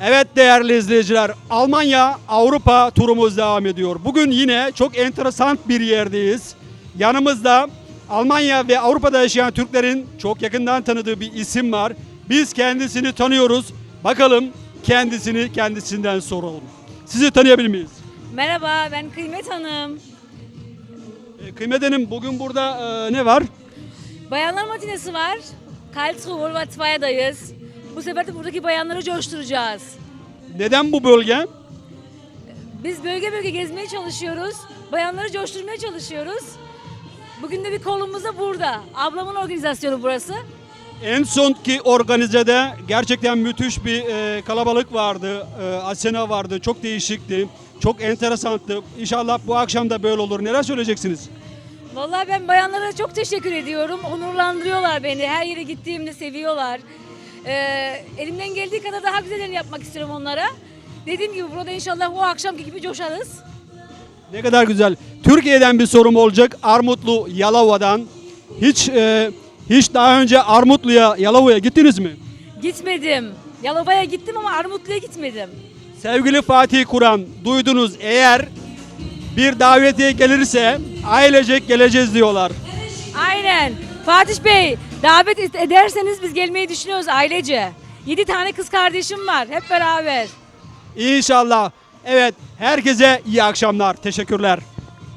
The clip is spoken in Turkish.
Evet değerli izleyiciler, Almanya Avrupa turumuz devam ediyor. Bugün yine çok enteresan bir yerdeyiz. Yanımızda Almanya ve Avrupa'da yaşayan Türklerin çok yakından tanıdığı bir isim var. Biz kendisini tanıyoruz. Bakalım kendisini kendisinden soralım. Sizi tanıyabilir miyiz? Merhaba ben Kıymet Hanım. E, Kıymet Hanım bugün burada e, ne var? Bayanlar matinesi var. Karlsruhe Volvatva'dayız. Bu sefer de buradaki bayanları coşturacağız. Neden bu bölge? Biz bölge bölge gezmeye çalışıyoruz. Bayanları coşturmaya çalışıyoruz. Bugün de bir kolumuz da burada. Ablamın organizasyonu burası. En sonki organizede gerçekten müthiş bir e, kalabalık vardı. E, Asena vardı. Çok değişikti. Çok enteresanttı. İnşallah bu akşam da böyle olur. Neler söyleyeceksiniz? Vallahi ben bayanlara çok teşekkür ediyorum. Onurlandırıyorlar beni. Her yere gittiğimde seviyorlar. Ee, elimden geldiği kadar daha güzellerini yapmak istiyorum onlara. Dediğim gibi burada inşallah o akşamki gibi coşarız. Ne kadar güzel. Türkiye'den bir sorum olacak. Armutlu Yalova'dan. Hiç e, hiç daha önce Armutlu'ya Yalova'ya gittiniz mi? Gitmedim. Yalova'ya gittim ama Armutlu'ya gitmedim. Sevgili Fatih Kur'an duydunuz eğer bir davetiye gelirse ailecek geleceğiz diyorlar. Aynen. Fatih Bey davet ederseniz biz gelmeyi düşünüyoruz ailece. 7 tane kız kardeşim var hep beraber. İnşallah. Evet herkese iyi akşamlar. Teşekkürler.